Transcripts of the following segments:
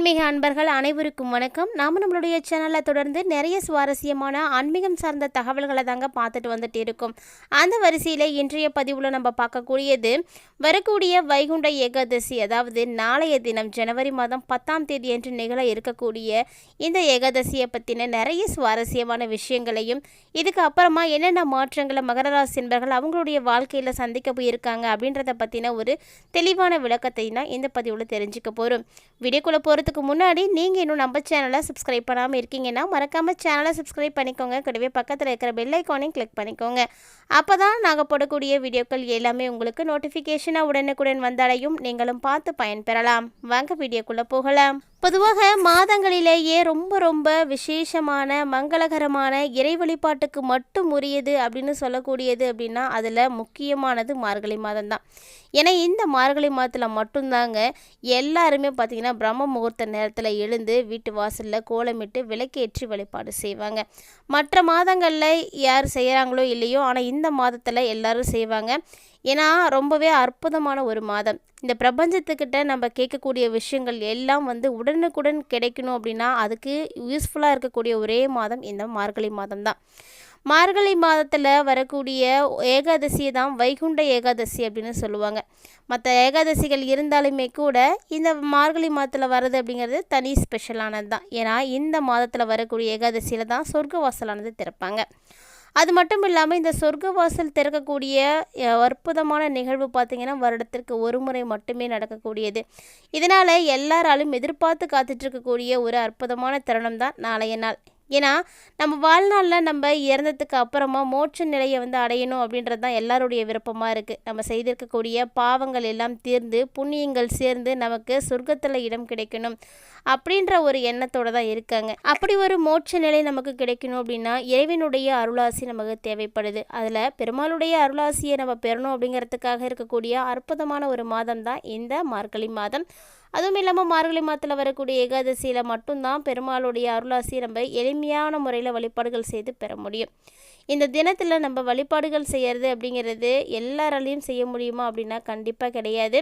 ஆன்மீக அன்பர்கள் அனைவருக்கும் வணக்கம். நாம் நம்மளுடைய சேனலை தொடர்ந்து நிறைய சுவாரஸ்யமான ஆன்மீகம் சார்ந்த தகவல்களை தாங்க பார்த்துட்டு வந்துட்டு இருக்கோம். அந்த வரிசையில் இன்றைய பதிவில் நம்ம பார்க்கக்கூடியது வரக்கூடிய வைகுண்ட ஏகாதசி அதாவது நாளைய தினம் ஜனவரி மாதம் பத்தாம் தேதி என்று நிகழ இருக்கக்கூடிய இந்த ஏகாதசியை பற்றின நிறைய சுவாரஸ்யமான விஷயங்களையும் இதுக்கு அப்புறமா என்னென்ன மாற்றங்களை மகர ராசி என்பர்கள் அவங்களுடைய வாழ்க்கையில் சந்திக்க போயிருக்காங்க அப்படின்றத பற்றின ஒரு தெளிவான விளக்கத்தை தான் இந்த பதிவில் தெரிஞ்சுக்க போகிறோம் வீடியோக்குள்ளே போகிறதுக்கு முன்னாடி நீங்கள் இன்னும் நம்ம சேனலை சப்ஸ்கிரைப் பண்ணாமல் இருக்கீங்கன்னா மறக்காமல் சேனலை சப்ஸ்கிரைப் பண்ணிக்கோங்க. கூடவே பக்கத்தில் இருக்கிற பெல் ஐக்கானையும் கிளிக் பண்ணிக்கோங்க. அப்போ தான் நாங்கள் போடக்கூடிய வீடியோக்கள் எல்லாமே உங்களுக்கு நோட்டிஃபிகேஷனாக உடனுக்குடன் வந்தடையும். நீங்களும் பார்த்து பயன்பெறலாம். வாங்க வீடியோக்குள்ளே போகலாம். பொதுவாக மாதங்களிலேயே ரொம்ப ரொம்ப விசேஷமான மங்களகரமான இறை வழிபாட்டுக்கு மட்டும் உரியது அப்படின்னு சொல்லக்கூடியது அப்படின்னா அதில் முக்கியமானது மார்கழி மாதம் தான் ஏன்னா இந்த மார்கழி மாதத்தில் மட்டும்தாங்க எல்லாருமே பார்த்திங்கன்னா பிரம்ம முகூர்த்த நேரத்தில் எழுந்து வீட்டு வாசலில் கோலமிட்டு விளக்கேற்றி வழிபாடு செய்வாங்க. மற்ற மாதங்களில் யார் செய்கிறாங்களோ இல்லையோ ஆனால் இந்த மாதத்தில் எல்லோரும் செய்வாங்க. ஏன்னா ரொம்பவே அற்புதமான ஒரு மாதம். இந்த பிரபஞ்சத்துக்கிட்ட நம்ம கேட்கக்கூடிய விஷயங்கள் எல்லாம் வந்து உடனுக்குடன் கிடைக்கணும் அப்படின்னா அதுக்கு யூஸ்ஃபுல்லாக இருக்கக்கூடிய ஒரே மாதம் இந்த மார்கழி மாதம் தான் மார்கழி மாதத்தில் வரக்கூடிய ஏகாதசியை தான் வைகுண்ட ஏகாதசி அப்படின்னு சொல்லுவாங்க. மற்ற ஏகாதசிகள் இருந்தாலுமே கூட இந்த மார்கழி மாதத்தில் வர்றது அப்படிங்கிறது தனி ஸ்பெஷலானது தான். ஏன்னா இந்த மாதத்தில் வரக்கூடிய ஏகாதசியில் தான் சொர்க்க வாசலானது திறப்பாங்க. அது மட்டும் இல்லாமல் இந்த சொர்க்க வாசல் திறக்கக்கூடிய அற்புதமான நிகழ்வு பார்த்திங்கன்னா வருடத்திற்கு ஒரு முறை மட்டுமே நடக்கக்கூடியது. இதனால் எல்லாராலும் எதிர்பார்த்து காத்துட்ருக்கக்கூடிய ஒரு அற்புதமான தருணம் தான் நாளைய நாள். ஏன்னா நம்ம வாழ்நாளில் நம்ம இறந்ததுக்கு அப்புறமா மோட்ச நிலையை வந்து அடையணும் அப்படின்றது தான் எல்லாருடைய விருப்பமாக இருக்குது நம்ம செய்திருக்கக்கூடிய பாவங்கள் எல்லாம் தீர்ந்து புண்ணியங்கள் சேர்ந்து நமக்கு சொர்க்கத்தில் இடம் கிடைக்கணும் அப்படின்ற ஒரு எண்ணத்தோடு தான் இருக்காங்க. அப்படி ஒரு மோட்ச நிலை நமக்கு கிடைக்கணும் அப்படின்னா இறைவனுடைய அருளாசி நமக்கு தேவைப்படுது. அதில் பெருமாளுடைய அருளாசியை நம்ம பெறணும் அப்படிங்கிறதுக்காக இருக்கக்கூடிய அற்புதமான ஒரு மாதம் தான் இந்த மார்கழி மாதம். அதுவும் இல்லாமல் மார்கழி மாதத்தில் வரக்கூடிய ஏகாதசியில் மட்டும்தான் பெருமாளுடைய அருளாசியை நம்ம எளிமையான முறையில் வழிபாடுகள் செய்து பெற முடியும். இந்த தினத்தில் நம்ம வழிபாடுகள் செய்கிறது அப்படிங்கிறது எல்லாராலையும் செய்ய முடியுமா அப்படின்னா கண்டிப்பாக கிடையாது.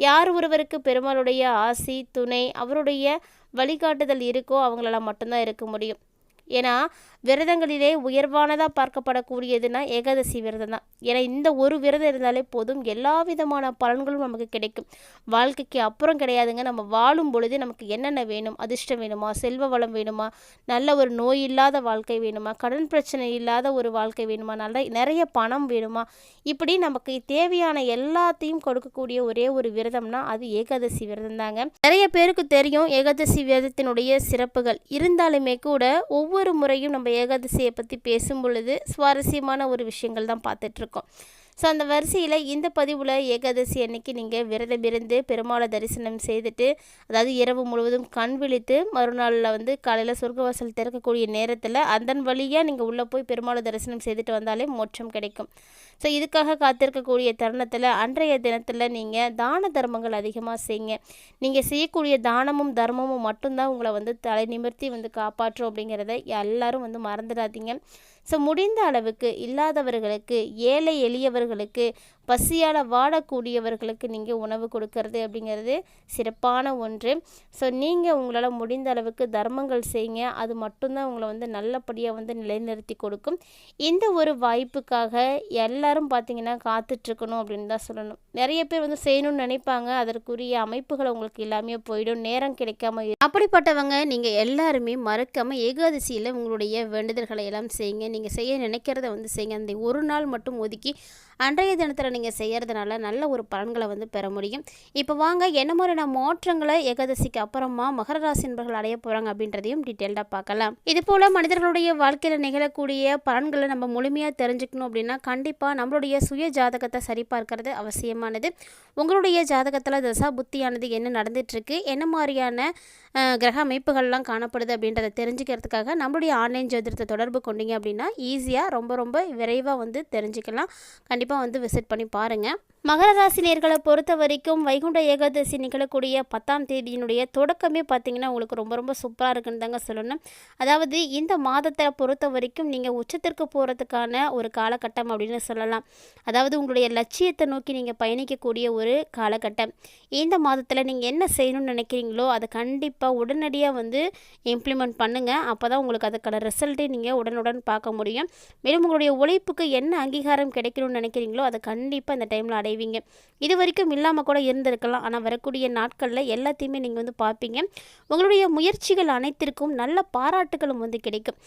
யார் ஒருவருக்கு பெருமாளுடைய ஆசி துணை அவருடைய வழிகாட்டுதல் இருக்கோ அவங்களால மட்டும்தான் இருக்க முடியும். ஏன்னா விரதங்களிலே உயர்வானதாக பார்க்கப்படக்கூடியதுன்னா ஏகாதசி விரதம் தான் ஏன்னா இந்த ஒரு விரதம் இருந்தாலே போதும். எல்லா விதமான பலன்களும் நமக்கு கிடைக்கும். வாழ்க்கைக்கு அப்புறம் கிடையாதுங்க. நம்ம வாழும் பொழுது நமக்கு என்னென்ன வேணும்? அதிர்ஷ்டம் வேணுமா? செல்வ வளம் வேணுமா? நல்ல ஒரு நோய் இல்லாத வாழ்க்கை வேணுமா? கடன் பிரச்சனை இல்லாத ஒரு வாழ்க்கை வேணுமா? நல்ல நிறைய பணம் வேணுமா? இப்படி நமக்கு தேவையான எல்லாத்தையும் கொடுக்கக்கூடிய ஒரே ஒரு விரதம்னா அது ஏகாதசி விரதம் தாங்க நிறைய பேருக்கு தெரியும் ஏகாதசி விரதத்தினுடைய சிறப்புகள். இருந்தாலுமே கூட ஒவ்வொரு முறையும் நம்ம ஏகாதசியை பற்றி பேசும் பொழுது சுவாரஸ்யமான ஒரு விஷயங்கள் தான் பார்த்துட்ருக்கோம். ஸோ அந்த வரிசையில் இந்த பதிவில் ஏகாதசி அன்னைக்கு நீங்கள் விரதம் இருந்து பெருமாளை தரிசனம் செய்துட்டு அதாவது இரவு முழுவதும் கண் விழித்து மறுநாளில் வந்து காலையில் சொர்க்கவாசல் திறக்கக்கூடிய நேரத்தில் அதன் வழியாக நீங்கள் உள்ளே போய் பெருமாளை தரிசனம் செய்துட்டு வந்தாலே மோட்சம் கிடைக்கும். ஸோ இதுக்காக காத்திருக்கக்கூடிய தருணத்தில் அன்றைய தினத்தில் நீங்கள் தான தர்மங்கள் அதிகமாக செய்யுங்க நீங்கள் செய்யக்கூடிய தானமும் தர்மமும் மட்டும்தான் உங்களை வந்து தலை நிமிர்த்தி வந்து காப்பாற்றும் அப்படிங்கிறத எல்லாரும் வந்து மறந்துடாதீங்க. ஸோ முடிந்த அளவுக்கு இல்லாதவர்களுக்கு ஏழை எளியவர்களுக்கு பசியால் வாடக்கூடியவர்களுக்கு நீங்கள் உணவு கொடுக்கறது அப்படிங்கிறது சிறப்பான ஒன்று. ஸோ நீங்கள் உங்களால் முடிந்த அளவுக்கு தர்மங்கள் செய்யுங்க அது மட்டும்தான் உங்களை வந்து நல்லபடியாக வந்து நிலைநிறுத்தி கொடுக்கும். இந்த ஒரு வாய்ப்புக்காக எல்லா எல்லாரும் பார்த்தீங்கன்னா காத்துட்ருக்கணும் அப்படின்னு தான் சொல்லணும். நிறைய பேர் வந்து செய்யணும்னு நினைப்பாங்க. அதற்குரிய அமைப்புகள் உங்களுக்கு எல்லாமே போயிடும். நேரம் கிடைக்காம அப்படிப்பட்டவங்க நீங்கள் எல்லாருமே மறக்காமல் ஏகாதசியில் உங்களுடைய வேண்டுதல்களை எல்லாம் செய்யுங்க. நீங்கள் செய்ய நினைக்கிறத வந்து செய்யுங்க. அந்த ஒரு நாள் மட்டும் ஒதுக்கி அன்றைய தினத்தில் நீங்கள் செய்கிறதுனால நல்ல ஒரு பலன்களை வந்து பெற முடியும். இப்போ வாங்க என்ன மாதிரியான மாற்றங்களை ஏகாதசிக்கு அப்புறமா மகர ராசி நண்பர்கள் அடைய போகிறாங்க அப்படின்றதையும் டீட்டெயில்டாக பார்க்கலாம். இது போல் மனிதர்களுடைய வாழ்க்கையில் நிகழக்கூடிய பலன்களை நம்ம முழுமையாக தெரிஞ்சுக்கணும் அப்படின்னா கண்டிப்பாக நம்மளுடைய சுய ஜாதகத்தை சரிபார்க்கிறது அவசியமானது. உங்களுடைய ஜாதகத்தில் தசா புத்தியானது என்ன நடந்துகிட்ருக்கு என்ன மாதிரியான கிரக அமைப்புகள்லாம் காணப்படுது அப்படின்றத தெரிஞ்சுக்கிறதுக்காக நம்மளுடைய ஆன்லைன் ஜோதிடத்தை தொடர்பு கொண்டீங்க அப்படின்னா ஈஸியாக ரொம்ப ரொம்ப விரைவாக வந்து தெரிஞ்சுக்கலாம். கண்டிப்பாக வந்து விசிட் பண்ணி பாருங்கள் மகர ராசி நேர்களை பொறுத்த வரைக்கும் வைகுண்ட ஏகாதசி நிகழக்கூடிய பத்தாம் தேதியினுடைய தொடக்கமே பார்த்தீங்கன்னா உங்களுக்கு ரொம்ப ரொம்ப சூப்பராக இருக்குன்னு தாங்க சொல்லணும். அதாவது இந்த மாதத்தை பொறுத்த வரைக்கும் நீங்கள் உச்சத்திற்கு போகிறதுக்கான ஒரு காலகட்டம் அப்படின்னு சொல்லலாம். அதாவது உங்களுடைய லட்சியத்தை நோக்கி நீங்கள் பயணிக்கக்கூடிய ஒரு காலகட்டம். இந்த மாதத்தில் நீங்கள் என்ன செய்யணும்னு நினைக்கிறீங்களோ அதை கண்டிப்பாக உடனடியாக வந்து இம்ப்ளிமெண்ட் பண்ணுங்கள் அப்போ தான் உங்களுக்கு அதுக்கான ரிசல்ட்டை நீங்கள் உடனுடன் பார்க்க முடியும். மேலும் உங்களுடைய உழைப்புக்கு என்ன அங்கீகாரம் கிடைக்கணும்னு நினைக்கிறீங்களோ அதை கண்டிப்பாக இந்த டைமில் அடைவீங்க. இது வரைக்கும் இல்லாமல் கூட இருந்திருக்கலாம். ஆனால் வரக்கூடிய நாட்களில் எல்லாத்தையுமே நீங்கள் வந்து பார்ப்பீங்க. உங்களுடைய முயற்சிகள் அனைத்திற்கும் நல்ல பாராட்டுகளும் வந்து கிடைக்கும்.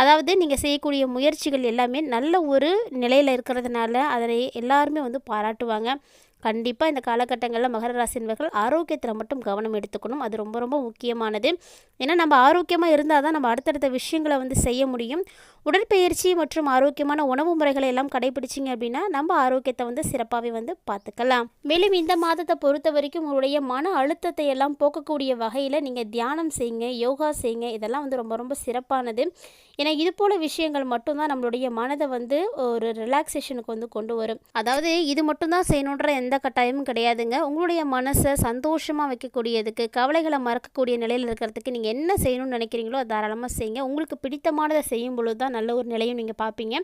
அதாவது நீங்கள் செய்யக்கூடிய முயற்சிகள் எல்லாமே நல்ல ஒரு நிலையில் இருக்கிறதுனால அதனை எல்லாருமே வந்து பாராட்டுவாங்க. கண்டிப்பாக இந்த காலகட்டங்களில் மகர ராசி என்பவர்கள் ஆரோக்கியத்தில் மட்டும் கவனம் எடுத்துக்கணும். அது ரொம்ப ரொம்ப முக்கியமானது. ஏன்னா நம்ம ஆரோக்கியமாக இருந்தால் தான் நம்ம அடுத்தடுத்த விஷயங்களை வந்து செய்ய முடியும். உடற்பயிற்சி மற்றும் ஆரோக்கியமான உணவு முறைகளை எல்லாம் கடைபிடிச்சிங்க அப்படின்னா நம்ம ஆரோக்கியத்தை வந்து சிறப்பாகவே வந்து பார்த்துக்கலாம் மேலும் இந்த மாதத்தை பொறுத்த வரைக்கும் உங்களுடைய மன அழுத்தத்தை எல்லாம் போக்கக்கூடிய வகையில் நீங்கள் தியானம் செய்யுங்க யோகா செய்யுங்க. இதெல்லாம் வந்து ரொம்ப ரொம்ப சிறப்பானது. ஏன்னா இது போல விஷயங்கள் மட்டும்தான் நம்மளுடைய மனதை வந்து ஒரு ரிலாக்ஸேஷனுக்கு வந்து கொண்டு வரும். அதாவது இது மட்டும்தான் செய்யணுன்ற எந்த எந்த கட்டாயமும் கிடையாதுங்க. உங்களுடைய மனசை சந்தோஷமாக வைக்கக்கூடியதுக்கு கவலைகளை மறக்கக்கூடிய நிலையில் இருக்கிறதுக்கு நீங்கள் என்ன செய்யணும்னு நினைக்கிறீங்களோ அதை தாராளமாக செய்யுங்க. உங்களுக்கு பிடித்தமானதை செய்யும் பொழுது தான் நல்ல ஒரு நிலையும் நீங்கள் பார்ப்பீங்க.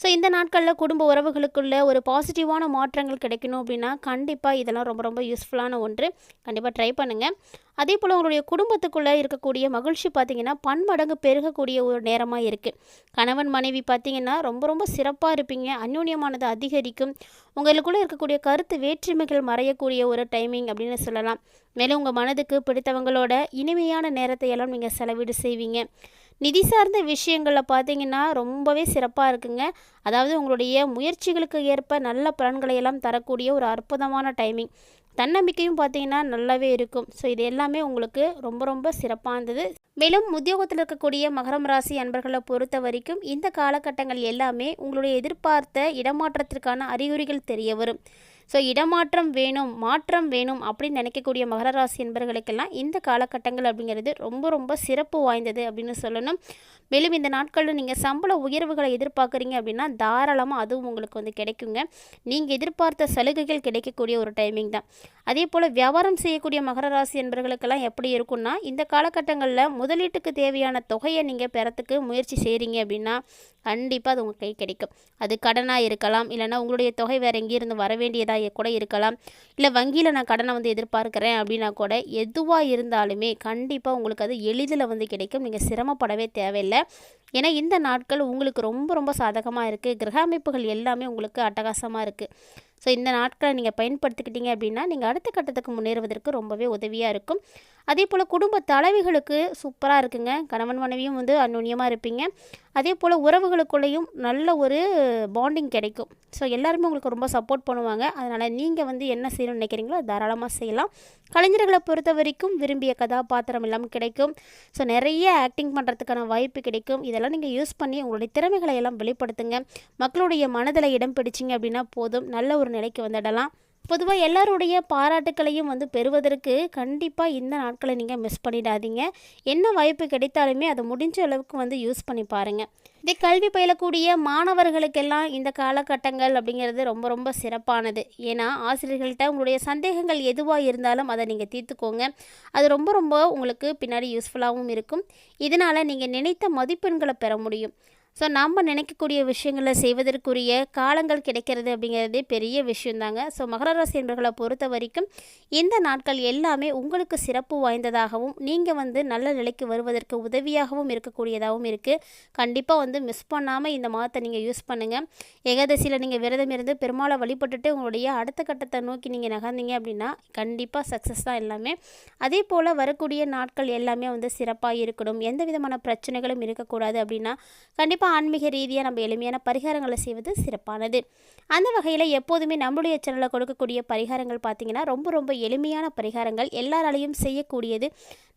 ஸோ இந்த நாட்களில் குடும்ப உறவுகளுக்குள்ள ஒரு பாசிட்டிவான மாற்றங்கள் கிடைக்கணும் அப்படின்னா கண்டிப்பாக இதெல்லாம் ரொம்ப ரொம்ப யூஸ்ஃபுல்லான ஒன்று. கண்டிப்பாக ட்ரை பண்ணுங்கள் அதே போல் உங்களுடைய குடும்பத்துக்குள்ளே இருக்கக்கூடிய மகிழ்ச்சி பார்த்தீங்கன்னா பன்மடங்கு பெருகக்கூடிய ஒரு நேரமாக இருக்குது கணவன் மனைவி பார்த்திங்கன்னா ரொம்ப ரொம்ப சிறப்பாக இருப்பீங்க. அந்யூன்யமானது அதிகரிக்கும். உங்களுக்குள்ளே இருக்கக்கூடிய கருத்து வேற்றுமைகள் மறையக்கூடிய ஒரு டைமிங் அப்படின்னு சொல்லலாம். மேலும் உங்கள் மனதுக்கு பிடித்தவங்களோட இனிமையான நேரத்தை எல்லாம் நீங்கள் செலவீடு செய்வீங்க. நிதி சார்ந்த விஷயங்களில் பார்த்தீங்கன்னா ரொம்பவே சிறப்பாக இருக்குங்க. அதாவது உங்களுடைய முயற்சிகளுக்கு ஏற்ப நல்ல பலன்களை எல்லாம் தரக்கூடிய ஒரு அற்புதமான டைமிங் தன்னம்பிக்கையும் பார்த்தீங்கன்னா நல்லாவே இருக்கும். ஸோ இது எல்லாமே உங்களுக்கு ரொம்ப ரொம்ப சிறப்பானது. மேலும் உத்தியோகத்தில் இருக்கக்கூடிய மகரம் ராசி அன்பர்களை பொறுத்த வரைக்கும் இந்த காலகட்டங்கள் எல்லாமே உங்களுடைய எதிர்பார்த்த இடமாற்றத்திற்கான அறிகுறிகள் தெரிய வரும். ஸோ இடமாற்றம் வேணும் மாற்றம் வேணும் அப்படின்னு நினைக்கக்கூடிய மகர ராசி என்பர்களுக்கெல்லாம் இந்த காலகட்டங்கள் அப்படிங்கிறது ரொம்ப ரொம்ப சிறப்பு வாய்ந்தது அப்படின்னு சொல்லணும். மேலும் இந்த நாட்களில் நீங்கள் சம்பள உயர்வுகளை எதிர்பார்க்குறீங்க அப்படின்னா தாராளமாக அதுவும் உங்களுக்கு வந்து கிடைக்குங்க. நீங்கள் எதிர்பார்த்த சலுகைகள் கிடைக்கக்கூடிய ஒரு டைமிங் தான். அதே போல் வியாபாரம் செய்யக்கூடிய மகர ராசி என்பர்களுக்கெல்லாம் எப்படி இருக்கும்னா இந்த காலகட்டங்களில் முதலீட்டுக்கு தேவையான தொகையை நீங்கள் பெறத்துக்கு முயற்சி செய்கிறீங்க அப்படின்னா கண்டிப்பாக அது உங்கள் கை கிடைக்கும். அது கடனாக இருக்கலாம் இல்லைனா உங்களுடைய தொகை வேறு எங்கேயிருந்து வர வேண்டியதாக கூட இருக்கலாம். இல்லை வங்கியில் நான் கடனை வந்து எதிர்பார்க்குறேன் அப்படின்னா கூட எதுவாக இருந்தாலுமே கண்டிப்பாக உங்களுக்கு அது எளிதில் வந்து கிடைக்கும். நீங்கள் சிரமப்படவே தேவையில்லை. ஏன்னா இந்த நாட்கள் உங்களுக்கு ரொம்ப ரொம்ப சாதகமாக இருக்குது கிரக அமைப்புகள் எல்லாமே உங்களுக்கு அட்டகாசமாக இருக்குது ஸோ இந்த நாட்களை நீங்கள் பயன்படுத்திக்கிட்டீங்க அப்படின்னா நீங்கள் அடுத்த கட்டத்துக்கு முன்னேறுவதற்கு ரொம்பவே உதவியாக இருக்கும். அதே போல் குடும்ப தலைவிகளுக்கு சூப்பராக இருக்குங்க. கணவன் மனைவியும் வந்து அந்நுண்ணியமாக இருப்பீங்க. அதே போல் உறவுகளுக்குள்ளேயும் நல்ல ஒரு பாண்டிங் கிடைக்கும். ஸோ எல்லாருமே உங்களுக்கு ரொம்ப சப்போர்ட் பண்ணுவாங்க. அதனால் நீங்கள் வந்து என்ன செய்யணும்னு நினைக்கிறீங்களோ தாராளமாக செய்யலாம். கலைஞர்களை பொறுத்த வரைக்கும் விரும்பிய கதாபாத்திரம் எல்லாம் கிடைக்கும். ஸோ நிறைய ஆக்டிங் பண்ணுறதுக்கான வாய்ப்பு கிடைக்கும். இதெல்லாம் நீங்கள் யூஸ் பண்ணி உங்களுடைய திறமைகளை எல்லாம் வெளிப்படுத்துங்க. மக்களுடைய மனதில் இடம் பிடிச்சிங்க அப்படின்னா போதும். நல்ல ஒரு நிலைக்கு வந்துடலாம். பொதுவாக எல்லாருடைய பாராட்டுக்களையும் வந்து பெறுவதற்கு கண்டிப்பாக இந்த நாட்களை நீங்கள் மிஸ் பண்ணிடாதீங்க. என்ன வாய்ப்பு கிடைத்தாலுமே அதை முடிஞ்ச அளவுக்கு வந்து யூஸ் பண்ணி பாருங்கள் இதே கல்வி பயிலக்கூடிய மாணவர்களுக்கெல்லாம் இந்த காலகட்டங்கள் அப்படிங்கிறது ரொம்ப ரொம்ப சிறப்பானது. ஏன்னா ஆசிரியர்கள்ட்ட உங்களுடைய சந்தேகங்கள் எதுவாக இருந்தாலும் அதை நீங்கள் தீர்த்துக்கோங்க. அது ரொம்ப ரொம்ப உங்களுக்கு பின்னாடி யூஸ்ஃபுல்லாகவும் இருக்கும். இதனால் நீங்கள் நினைத்த மதிப்பெண்களை பெற முடியும். ஸோ நம்ம நினைக்கக்கூடிய விஷயங்களை செய்வதற்குரிய காலங்கள் கிடைக்கிறது அப்படிங்கிறதே பெரிய விஷயந்தாங்க ஸோ மகர ராசி என்பர்களை பொறுத்த வரைக்கும் இந்த நாட்கள் எல்லாமே உங்களுக்கு சிறப்பு வாய்ந்ததாகவும் நீங்கள் வந்து நல்ல நிலைக்கு வருவதற்கு உதவியாகவும் இருக்கக்கூடியதாகவும் இருக்குது கண்டிப்பாக வந்து மிஸ் பண்ணாமல் இந்த மாதத்தை நீங்கள் யூஸ் பண்ணுங்கள் ஏகாதசியில் நீங்கள் விரதம் இருந்து பெருமாளை வழிபட்டுட்டு உங்களுடைய அடுத்த கட்டத்தை நோக்கி நீங்கள் நகர்ந்தீங்க அப்படின்னா கண்டிப்பாக சக்ஸஸ் தான் எல்லாமே. அதே போல் வரக்கூடிய நாட்கள் எல்லாமே வந்து சிறப்பாக இருக்கணும். எந்த விதமான பிரச்சனைகளும் இருக்கக்கூடாது அப்படின்னா கண்டிப்பாக ஆன்மீக ரீதியாக நம்ம எளிமையான பரிகாரங்களை செய்வது சிறப்பானது. அந்த வகையில் எப்போதுமே நம்மளுடைய சேனலில் கொடுக்கக்கூடிய பரிகாரங்கள் பார்த்திங்கன்னா ரொம்ப ரொம்ப எளிமையான பரிகாரங்கள். எல்லாராலையும் செய்யக்கூடியது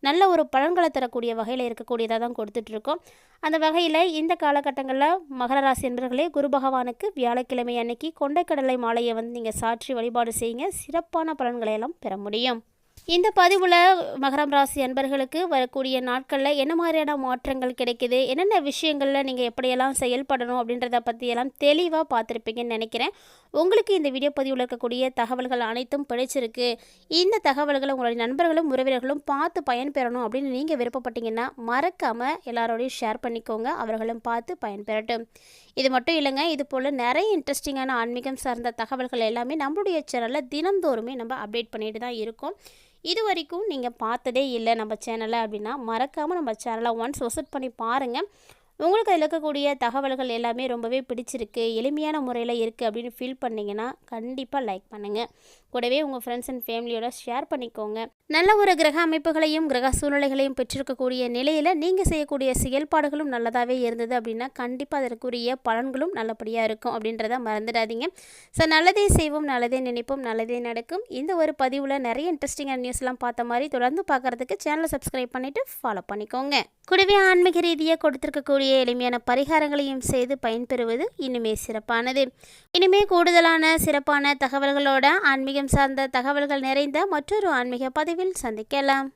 நல்ல ஒரு பலன்களை தரக்கூடிய வகையில் இருக்கக்கூடியதாக தான் கொடுத்துட்ருக்கோம். அந்த வகையில் இந்த காலகட்டங்களில் மகர ராசி என்பர்களே குரு பகவானுக்கு வியாழக்கிழமை அன்னைக்கு கொண்டைக்கடலை மாலையை வந்து நீங்கள் சாற்றி வழிபாடு செய்யுங்க. சிறப்பான பலன்களை எல்லாம் பெற முடியும். இந்த பதிவில் மகரம் ராசி அன்பர்களுக்கு வரக்கூடிய நாட்களில் என்ன மாதிரியான மாற்றங்கள் கிடைக்குது? என்னென்ன விஷயங்களில் நீங்கள் எப்படியெல்லாம் செயல்படணும் அப்படின்றத பற்றியெல்லாம் தெளிவாக பார்த்துருப்பீங்கன்னு நினைக்கிறேன். உங்களுக்கு இந்த வீடியோ பதிவில் இருக்கக்கூடிய தகவல்கள் அனைத்தும் பிடிச்சிருக்கு. இந்த தகவல்களை உங்களுடைய நண்பர்களும் உறவினர்களும் பார்த்து பயன்பெறணும் அப்படின்னு நீங்கள் விருப்பப்பட்டீங்கன்னா மறக்காமல் எல்லாரோடையும் ஷேர் பண்ணிக்கோங்க. அவர்களும் பார்த்து பயன்பெறட்டும். இது மட்டும் இல்லைங்க இது போல் நிறைய இன்ட்ரெஸ்டிங்கான ஆன்மீகம் சார்ந்த தகவல்கள் எல்லாமே நம்மளுடைய சேனலில் தினந்தோறுமே நம்ம அப்டேட் பண்ணிட்டு தான் இருக்கோம். இது வரைக்கும் நீங்கள் பார்த்ததே இல்லை நம்ம சேனலை அப்படின்னா மறக்காமல் நம்ம சேனலை ஒன்ஸ் விசிட் பண்ணி பாருங்கள் உங்களுக்கு அதில் இருக்கக்கூடிய தகவல்கள் எல்லாமே ரொம்பவே பிடிச்சிருக்கு எளிமையான முறையில் இருக்குது அப்படின்னு ஃபீல் பண்ணிங்கன்னா கண்டிப்பாக லைக் பண்ணுங்கள் கூடவே உங்கள் ஃப்ரெண்ட்ஸ் அண்ட் ஃபேமிலியோட ஷேர் பண்ணிக்கோங்க. நல்ல ஒரு கிரக அமைப்புகளையும் கிரக சூழ்நிலைகளையும் பெற்றிருக்கக்கூடிய நிலையில் நீங்கள் செய்யக்கூடிய செயல்பாடுகளும் நல்லதாகவே இருந்தது அப்படின்னா கண்டிப்பாக அதற்குரிய பலன்களும் நல்லபடியாக இருக்கும் அப்படின்றத மறந்துடாதீங்க. ஸோ நல்லதே செய்வோம் நல்லதே நினைப்போம் நல்லதே நடக்கும். இந்த ஒரு பதிவில் நிறைய இன்ட்ரெஸ்டிங்கான நியூஸ்லாம் பார்த்த மாதிரி தொடர்ந்து பார்க்குறதுக்கு சேனலை சப்ஸ்கிரைப் பண்ணிவிட்டு ஃபாலோ பண்ணிக்கோங்க. கூடவே ஆன்மீக ரீதியாக கொடுத்துருக்கக்கூடிய எளிமையான பரிகாரங்களையும் செய்து பயன்பெறுவது இனிமே சிறப்பானது. இனிமே கூடுதலான சிறப்பான தகவல்களோட ஆன்மீகம் சார்ந்த தகவல்கள் நிறைந்த மற்றொரு ஆன்மீக பதிவு பதிவில் சந்திக்கலாம்